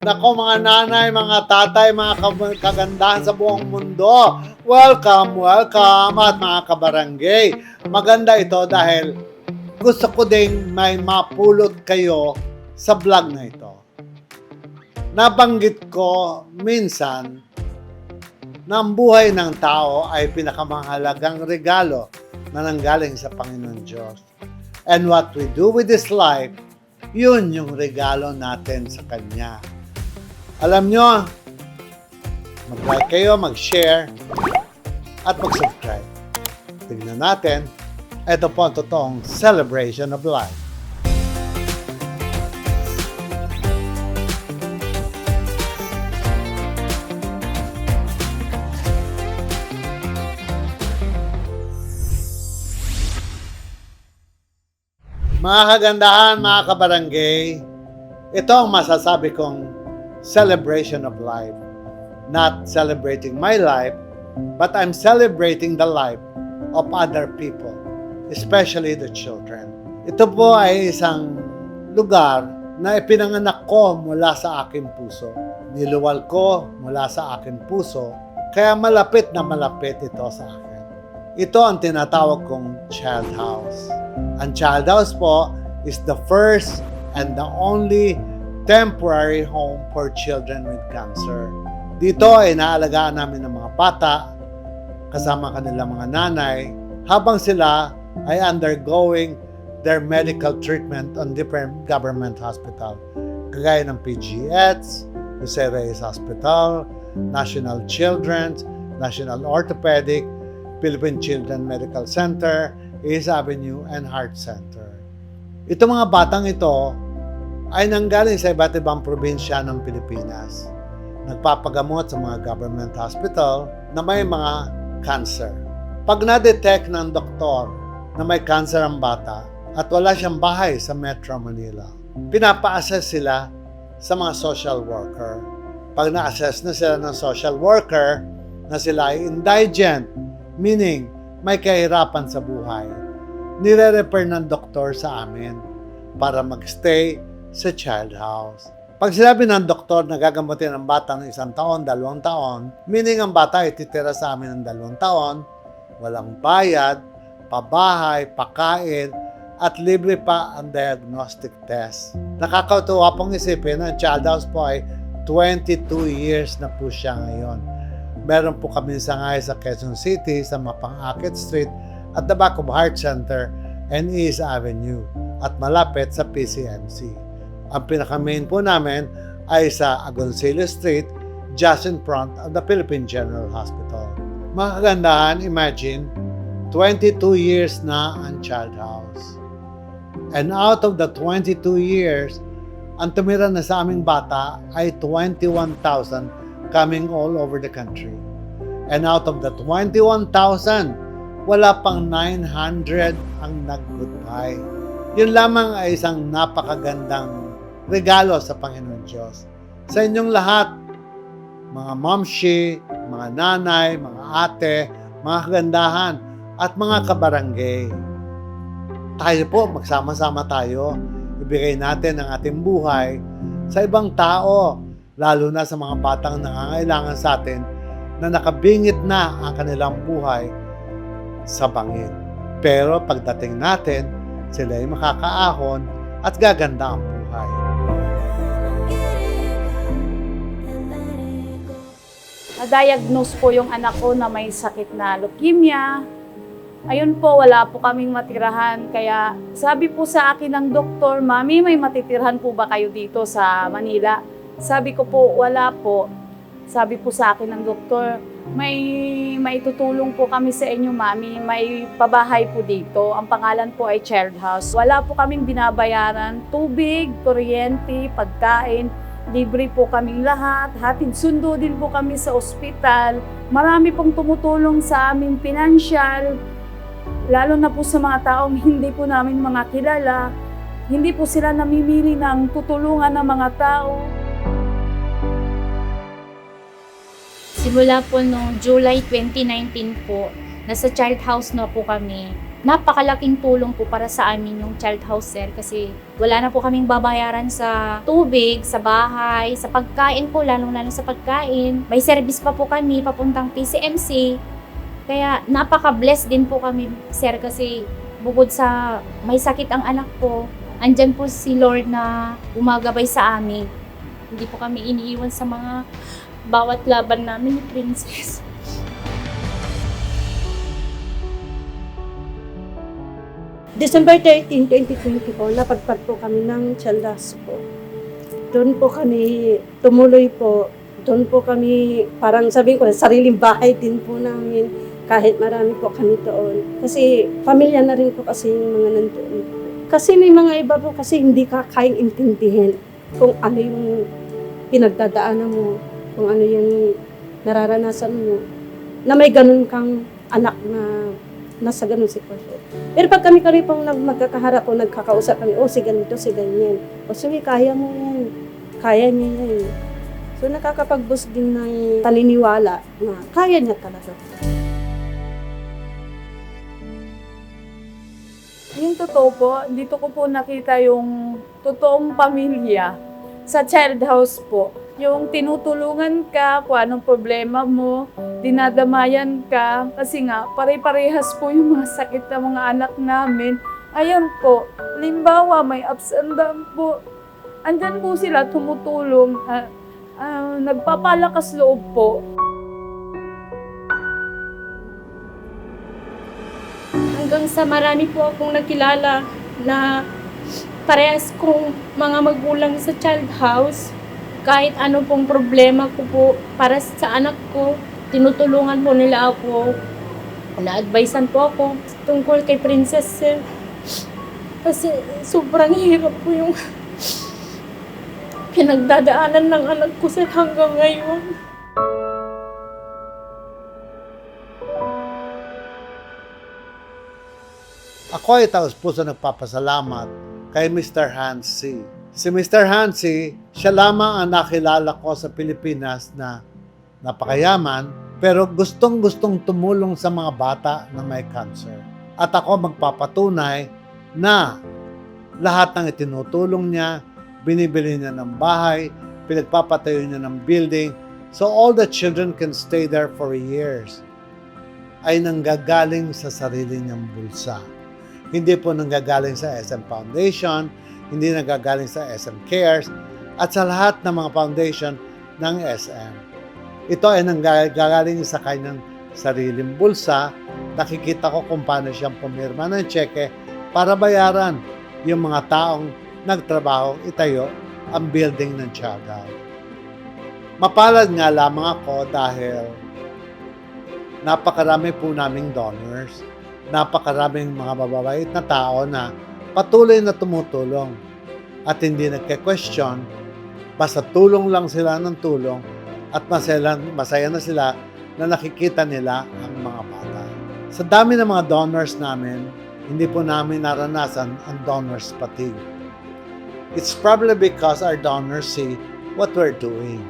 Nako mga nanay, mga tatay, mga kagandahan sa buong mundo. Welcome, welcome at mga kabarangay. Maganda ito dahil gusto ko ding may mapulot kayo sa vlog na ito. Nabanggit ko minsan na ang buhay ng tao ay pinakamahalagang regalo na nanggaling sa Panginoon Diyos. And what we do with this life, yun yung regalo natin sa Kanya. Alam nyo, mag-like kayo, mag-share, at mag-subscribe. Tignan natin, ito po ang totoong celebration of life. Mga kagandahan, mga kabarangay, ito ang masasabi kong celebration of life. Not celebrating my life, but I'm celebrating the life of other people, especially the children. Ito po ay isang lugar na ipinanganak ko mula sa aking puso. Niluwal ko mula sa aking puso, kaya malapit na malapit ito sa akin. Ito ang tinatawag kong child house. Ang child house po is the first and the only temporary home for children with cancer. Dito ay naalagaan namin ng mga bata kasama kanilang mga nanay habang sila ay undergoing their medical treatment on different government hospital kagaya ng PGH, Jose Reyes Hospital, National Children's, National Orthopedic, Philippine Children Medical Center, Ace Avenue, and Heart Center. Itong mga batang ito ay nanggaling sa iba't ibang probinsya ng Pilipinas. Nagpapagamot sa mga government hospital na may mga cancer. Pag na-detect ng doktor na may cancer ang bata at wala siyang bahay sa Metro Manila, pinapa-assess sila sa mga social worker. Pag na-assess na sila ng social worker na sila ay indigent, meaning may kahirapan sa buhay, nire-refer ng doktor sa amin para magstay sa child house. Pag sinabi ng doktor na gagamutin ang bata ng isang taon, dalawang taon, meaning ang bata ay titira sa amin ng dalawang taon, walang bayad, pabahay, pakain, at libre pa ang diagnostic test. Nakakatuwa pong isipin na ang child house po ay 22 years na po siya ngayon. Meron po kami sa ngay sa Quezon City, sa Mapangakit Street, at the back of Heart Center and East Avenue, at malapit sa PCMC. Ang pinaka-main po namin ay sa Agoncillo Street, just in front of the Philippine General Hospital. Mga kagandahan, imagine, 22 years na ang child house. And out of the 22 years, ang tumira na sa aming bata ay 21,000 coming all over the country. And out of the 21,000, wala pang 900 ang nag-goodbye. Yun lamang ay isang napakagandang regalo sa Panginoon Diyos. Sa inyong lahat, mga momshi, mga nanay, mga ate, mga kagandahan, at mga kabarangay. Tayo po, magsama-sama tayo. Ibigay natin ang ating buhay sa ibang tao, lalo na sa mga batang nangangailangan sa atin na nakabingit na ang kanilang buhay sa bangin. Pero pagdating natin, sila ay makakaahon at gaganda ang Na-diagnose po yung anak ko na may sakit na leukemia. Ayun po, wala po kaming matirahan. Kaya sabi po sa akin ng doktor, Mami, may matitirhan po ba kayo dito sa Manila? Sabi ko po, wala po. Sabi po sa akin ng doktor, may maitutulong po kami sa inyo, Mami. May pabahay po dito. Ang pangalan po ay Child House. Wala po kaming binabayaran. Tubig, kuryente, pagkain. Libre po kaming lahat. Hatid sundo din po kami sa ospital. Marami pong tumutulong sa aming pinansyal. Lalo na po sa mga taong hindi po namin mga kilala. Hindi po sila namimili ng tutulungan ng mga tao. Simula po noong July 2019 po, nasa child house na po kami. Napakalaking tulong po para sa amin yung child house, sir, kasi wala na po kaming babayaran sa tubig, sa bahay, sa pagkain po, lalong-lalo sa pagkain. May service pa po kami papuntang PCMC. Kaya napaka-blessed din po kami, sir, kasi bukod sa may sakit ang anak ko, andyan po si Lord na gumagabay sa amin. Hindi po kami iniiwan sa mga bawat laban namin ni Princess. December 13, 2020 po, napagpag po kami ng Chandas po. Doon po kami tumuloy po. Doon po kami, parang sabihin ko, sariling bahay din po namin kahit marami po kami doon. Kasi pamilya na rin po kasi yung mga nandoon. Kasi may mga iba po kasi hindi ka kayang intindihin kung ano yung pinagdadaanan mo, kung ano yung nararanasan mo, na may ganun kang anak na nasa ganun sitwasyon. Pero pag kami kami nag- magkakaharap o nagkakausap kami, oh, si ganito, si ganyan. O sige, kaya mo yan. Kaya niya yan. So nakakapag-boost din ng paniniwala na kaya niya talaga. Yung totoo po, dito ko po nakita yung totoong pamilya sa child house po. Yung tinutulungan ka kung anong problema mo, dinadamayan ka, kasi nga pare-parehas po yung mga sakit ng mga anak namin. Ayan po, limbawa may ups and down po. Andyan po sila tumutulong, ah, ah, nagpapalakas loob po. Hanggang sa marami po akong nakilala na parehas kong mga magulang sa child house. Kahit ano pong problema ko po para sa anak ko, tinutulungan po nila ako. Na-advisean po ako tungkol kay Princess Sir. Kasi sobrang hirap po yung pinagdadaanan ng anak ko sir hanggang ngayon. Ako ay taos puso nagpapasalamat kay Mr. Hansi. Si Mr. Hansi, siya lamang ang nakilala ko sa Pilipinas na napakayaman pero gustong-gustong tumulong sa mga bata na may cancer. At ako magpapatunay na lahat ng itinutulong niya, binibili niya ng bahay, pinagpapatayo niya ng building, so all the children can stay there for years ay nanggagaling sa sarili niyang bulsa hindi po nanggagaling sa SM Foundation, hindi nanggagaling sa SM Cares, at sa lahat ng mga foundation ng SM. Ito ay nanggagaling sa kanyang sariling bulsa. Nakikita ko kung paano siyang pumirma ng cheque para bayaran yung mga taong nagtrabaho itayo ang building ng Tiaga. Mapalad nga lamang ako dahil napakarami po naming donors napakaraming mga bababait na tao na patuloy na tumutulong at hindi nagke-question, basta tulong lang sila ng tulong at masaya, masaya na sila na nakikita nila ang mga bata. Sa dami ng mga donors namin, hindi po namin naranasan ang donors fatigue. It's probably because our donors see what we're doing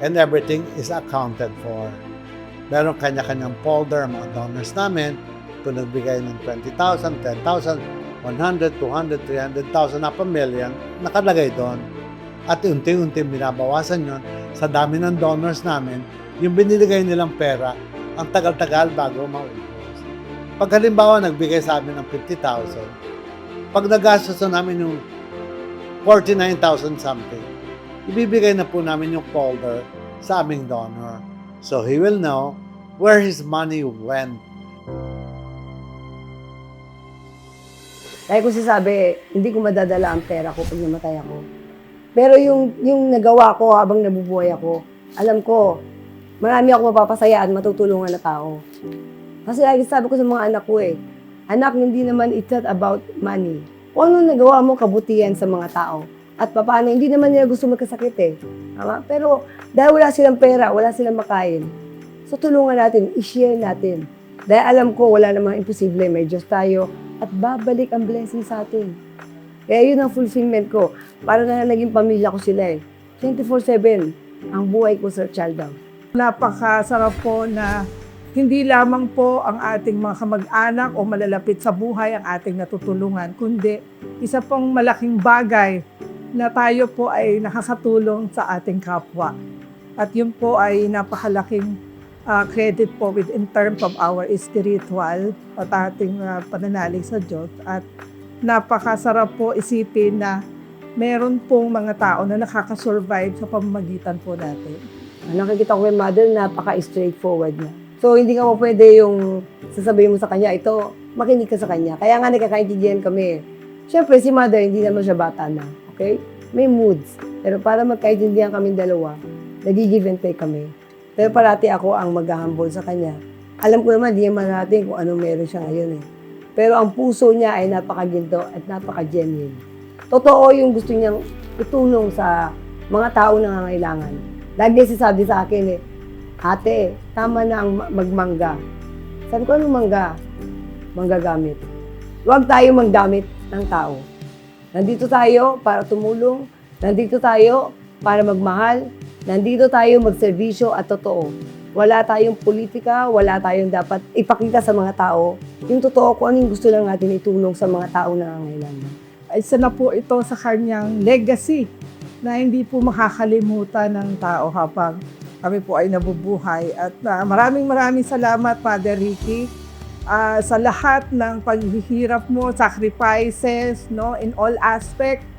and everything is accounted for. Meron kanya-kanyang folder ang mga donors namin kung nagbigay ng 20,000, 10,000, 100, 200, 300,000 na pamilya, nakalagay doon. At unti-unti binabawasan yon sa dami ng donors namin, yung biniligay nilang pera, ang tagal-tagal bago maubos. Pag halimbawa nagbigay sa amin ng 50,000, pag nagastos na namin yung 49,000 something, ibibigay na po namin yung folder sa aming donor. So he will know where his money went Dahil ko sasabi, hindi ko madadala ang pera ko pag namatay ako. Pero yung, yung nagawa ko habang nabubuhay ako, alam ko, marami ako mapapasaya at matutulungan na tao. Kasi lagi sabi ko sa mga anak ko eh, anak, hindi naman it's about money. Kung ano nagawa mo kabutihan sa mga tao. At paano, hindi naman nila gusto magkasakit eh. Tama? Pero dahil wala silang pera, wala silang makain, so tulungan natin, i-share natin. Dahil alam ko, wala namang imposible, may Diyos tayo, at babalik ang blessing sa atin. Kaya yun ang fulfillment ko. Para na naging pamilya ko sila eh. 24-7 ang buhay ko sa child house. Napakasarap po na hindi lamang po ang ating mga kamag-anak o malalapit sa buhay ang ating natutulungan, kundi isa pong malaking bagay na tayo po ay nakakatulong sa ating kapwa. At yun po ay napakalaking ah, credit po with in terms of our spiritual at ating ah, pananalig sa Diyos. At napakasarap po isipin na meron pong mga tao na nakakasurvive sa pamamagitan po natin. Nakikita ko kay mother, napaka-straightforward na. So, hindi ka mo pwede yung sasabihin mo sa kanya, ito, makinig ka sa kanya. Kaya nga nagkakaintindihan kami. Siyempre, si mother, hindi naman siya bata na. Okay? May moods. Pero para magkaintindihan kami dalawa, nag-give and take kami. Pero parati ako ang maghahambol sa kanya. Alam ko naman, di naman natin kung anong meron siya ngayon eh. Pero ang puso niya ay napakaginto at napaka-genuine. Totoo yung gusto niyang itulong sa mga tao na nangangailangan. Lagi niya sinasabi sa akin eh, Ate, tama na ang ma- magmangga. Sabi ko, anong mangga? Manggagamit. Huwag tayo magdamit ng tao. Nandito tayo para tumulong. Nandito tayo para magmahal. Nandito tayo magserbisyo at totoo. Wala tayong politika, wala tayong dapat ipakita sa mga tao. Yung totoo kung ano yung gusto lang natin itulong sa mga tao na nangangailangan. isa na po ito sa kanyang legacy na hindi po makakalimutan ng tao habang kami po ay nabubuhay. At ah, maraming maraming salamat, Father Ricky, ah, sa lahat ng paghihirap mo, sacrifices, no, in all aspect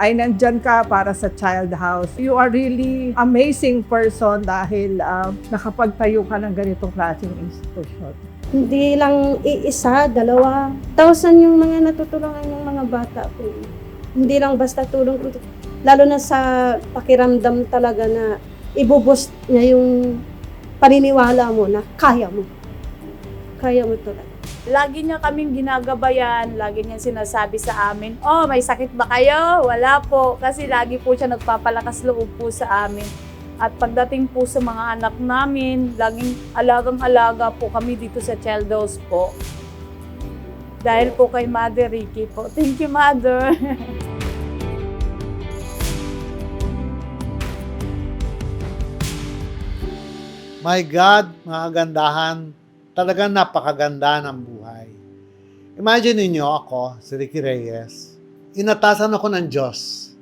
ay nandyan ka para sa child house. You are really amazing person dahil ah, nakapagtayo ka ng ganitong klaseng institusyon. Hindi lang iisa, dalawa. Thousand yung mga natutulungan yung mga bata po. Hindi lang basta tulong. Lalo na sa pakiramdam talaga na ibuboost niya yung paniniwala mo na kaya mo. Kaya mo talaga. Lagi niya kaming ginagabayan, lagi niya sinasabi sa amin, oh, may sakit ba kayo? Wala po. Kasi lagi po siya nagpapalakas loob po sa amin. At pagdating po sa mga anak namin, laging alagang-alaga po kami dito sa Cheldos po. Dahil po kay Mother Ricky po. Thank you, Mother. My God, mga kagandahan, talagang napakaganda ng buhay. Imagine niyo ako, si Ricky Reyes, inatasan ako ng Diyos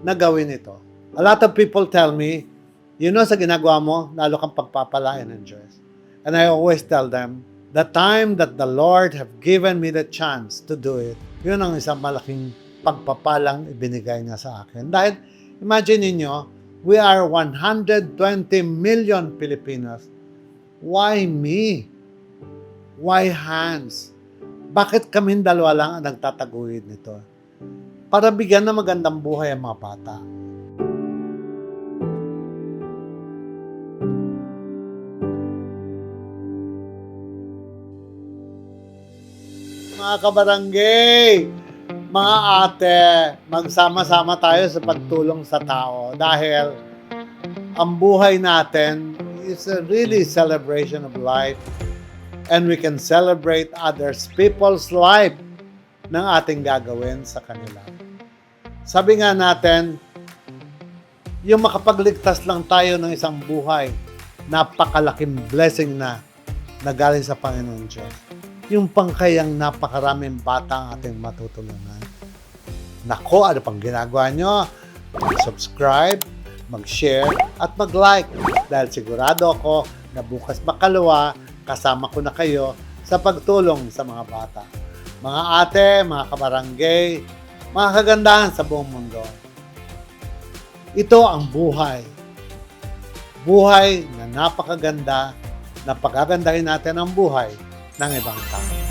na gawin ito. A lot of people tell me, you know sa ginagawa mo, lalo kang pagpapalain ng Diyos. And I always tell them, the time that the Lord have given me the chance to do it, yun ang isang malaking pagpapalang ibinigay niya sa akin. Dahil, imagine niyo, we are 120 million Filipinos. Why me? Why Hans? Bakit kami dalawa lang ang nagtataguyod nito? Para bigyan ng magandang buhay ang mga bata. Mga kabarangay, mga ate, magsama-sama tayo sa pagtulong sa tao dahil ang buhay natin is a really celebration of life and we can celebrate others people's life ng ating gagawin sa kanila. Sabi nga natin, yung makapagligtas lang tayo ng isang buhay, napakalaking blessing na na galing sa Panginoon Diyos. Yung pangkayang napakaraming bata ang ating matutulungan. Nako, ano pang ginagawa nyo? Mag-subscribe, mag-share, at mag-like. Dahil sigurado ako na bukas makalawa, kasama ko na kayo sa pagtulong sa mga bata. Mga ate, mga kabarangay, mga kagandahan sa buong mundo. Ito ang buhay. Buhay na napakaganda na pagagandahin natin ang buhay ng ibang tao.